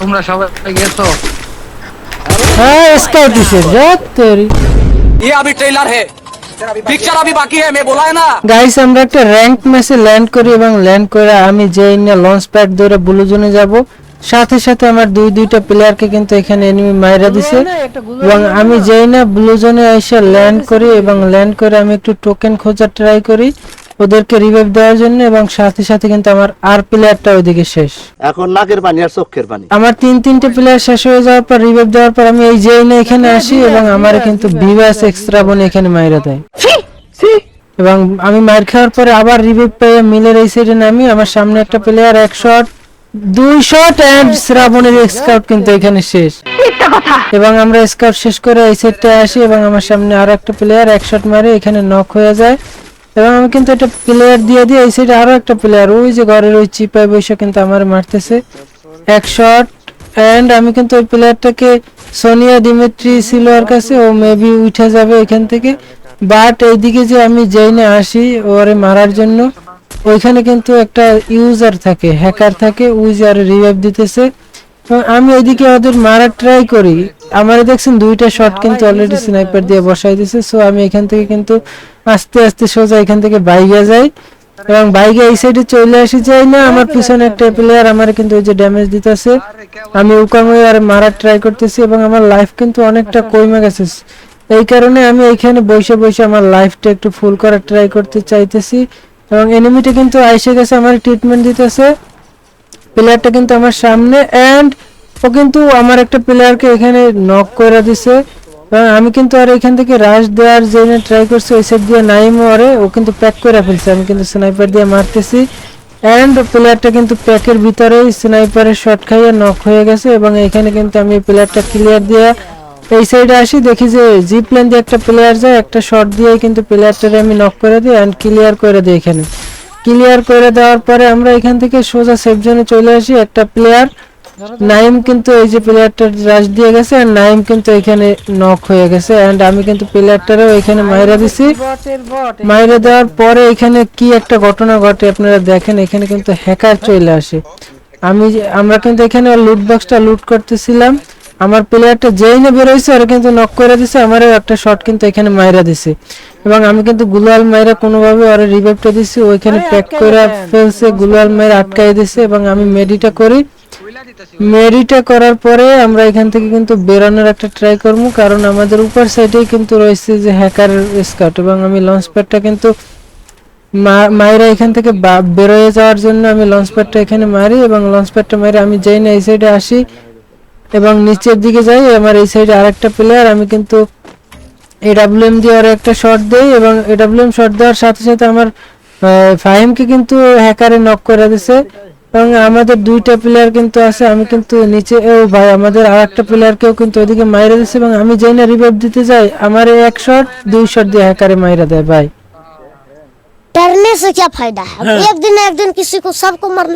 তোমরা সবাই গেছো হ্যাঁ স্কাউট দিছে যাক তোরি ये अभी ट्रेलर है पिक्चर अभी बाकी है मैं बोला है ना গাইস আমরা একটা র্যাঙ্ক ম্যাচে ল্যান্ড করি এবং ল্যান্ড করে আমি যেই না লঞ্চ প্যাড ধরে ব্লু জোনে যাব সাথে সাথে আমার দুই দুইটা প্লেয়ারকে কিন্তু এখানে এনিমি মাইরা দিছে এবং আমি যেই না ব্লু জোনে এসে ল্যান্ড করি এবং ল্যান্ড করে আমি একটু টোকেন খোঁজার ট্রাই করি ওদেরকে রিভাইভ দেওয়ার জন্য এবং সাথে সাথে কিন্তু আমার আর প্লেয়ারটা ওইদিকে শেষ। এখন নাকের পানি আর চোখের পানি। আমার তিন তিনটে প্লেয়ার শেষ হয়ে যাওয়ার পর রিভাইভ দেওয়ার পর আমি এই যেই না এখানে আসি এবং আমার কিন্তু ভিভাস এক্সট্রা বনে এখানে মাইরা দেয়। এবং আমি মার খাওয়ার পরে আবার রিভাইভ পেয়ে মিলের এই সাইডে নামি আমার সামনে একটা প্লেয়ার এক শট দুই শট এন্ড শ্রাবণের স্কাউট কিন্তু এখানে শেষ। এবং আমরা স্কাউট শেষ করে এই সাইডটা আসি এবং আমার সামনে আরও একটা প্লেয়ার এক শট মারে এখানে নক হয়ে যায়। এবং আমি কিন্তু একটা প্লেয়ার দিয়ে দিয়ে এই সাইডে আরও একটা প্লেয়ার ওই যে ঘরের ওই চিপায় বসে কিন্তু আমার মারতেছে। এক শট এন্ড আমি কিন্তু ওই প্লেয়ারটাকে সোনিয়া ডিমেট্রি ছিল ওর কাছে, ও মেবি উঠে যাবে এখান থেকে। বাট এইদিকে যে আমি যেই না আসি ওরে মারার জন্য, ওইখানে কিন্তু একটা ইউজার থাকে হ্যাকার থাকে আর রিভাইভ দিতেছে। আমি ওইদিকে ওদের মারার ট্রাই করি। আমার দেখছেন দুইটা শট কিন্তু অলরেডি স্নাইপার দিয়ে বসাই দিছে সো আমি এখান থেকে কিন্তু আস্তে আস্তে সোজা এখান থেকে বাইকে যাই এবং বাইকে এই সাইডে চলে আসি, যাই না আমার পিছনে একটা প্লেয়ার আমার কিন্তু ওই যে ড্যামেজ দিতেছে। আমি উকামে আর মারার ট্রাই করতেছি এবং আমার লাইফ কিন্তু অনেকটা কমে গেছে। এই কারণে আমি এইখানে বসে বসে আমার লাইফটা একটু ফুল করার ট্রাই করতে চাইতেছি এবং এনিমিটা কিন্তু আইসে গেছে, আমার ট্রিটমেন্ট দিতেছে। প্লেয়ারটা কিন্তু আমার সামনে অ্যান্ড ও কিন্তু আমার একটা প্লেয়ারকে এখানে নক করে দিছে। আমি কিন্তু আর এখান থেকে রাশ দেওয়ার জন্য ট্রাই করছি, ওই সাইড দিয়ে নাইম ওরে ও কিন্তু প্যাক করে ফেলছে। আমি কিন্তু স্নাইপার দিয়ে মারতেছি। এন্ড প্লেয়ারটা কিন্তু প্যাকের ভিতরেই স্নাইপারের শট খাইয়ে নক হয়ে গেছে এবং এখানে কিন্তু আমি প্লেয়ারটা ক্লিয়ার দিয়ে এই সাইডে আসি, দেখি যে জিপ প্লেন দিয়ে একটা প্লেয়ার যায়, একটা শট দিয়ে কিন্তু প্লেয়ারটারে আমি নক করে দিই এন্ড ক্লিয়ার করে দিই এখানে। ক্লিয়ার করে দেওয়ার পরে আমরা এখান থেকে সোজা সেফ জোনে চলে আসি। একটা প্লেয়ার নাইম কিন্তু এই যে প্লেয়ারটা রাশ দিয়ে গেছে আর নাইম কিন্তু এখানে নক হয়ে গেছে এন্ড আমি কিন্তু প্লেয়ারটারও এখানে মাইরা দিছি। মাইরা দেওয়ার পরে এখানে কি একটা ঘটনা ঘটে আপনারা দেখেন, এখানে কিন্তু হ্যাকার চলে আসে। আমি আমরা কিন্তু এখানে লুট বক্সটা লুট করতেছিলাম। আমার প্লেয়ারটা যেই না বেরোইছে ওরা কিন্তু নক করে দিছে আমারও একটা শট কিন্তু এখানে মাইরা দিছে। এবং আমি কিন্তু গুলাল মাইরা কোনোভাবে ওরা রিভাইভটা দিছি ওইখানে প্যাক করে ফেলছে গুলাল মাইরা আটকাই দিছে এবং আমি মেডিটা করি। মেরিটা করার পরে আমরা এখান থেকে কিন্তু বেরানোর একটা ট্রাই করব কারণ আমাদের উপর সাইডেই কিন্তু রয়েছে যে হ্যাকার স্কাউট এবং আমি লঞ্চ প্যাডটা কিন্তু মা- মায়েরা এখান থেকে বা- বেরোয় যাওয়ার জন্য আমি লঞ্চ প্যাডটা এখানে মারি এবং লঞ্চ প্যাডটা মারি আমি যেই না এই সাইডে আসি এবং নিচের দিকে যাই আমার এই সাইডে আরেকটা প্লেয়ার আমি কিন্তু এডাব্লিউএম দিয়ে আর একটা শট দেই এবং এডাব্লিউএম শট দেওয়ার সাথে সাথে আমার আহ, ফাহিমকে কিন্তু হ্যাকারে নক করে দিছে এবং আমাদের দুইটা প্লেয়ার কিন্তু আছে আমি কিন্তু নিচে ও ভাই আমাদের আর একটা প্লেয়ারকেও কিন্তু ওইদিকে মাইরা দিছে এবং আমি যাই না রিভাইভ দিতে যাই আমার এই এক শট দুই শট দিয়ে হ্যাকারে মাইরা দেয় ভাই डरने से क्या फायदा है एक दिन ना एक दिन किसी को सबको मरना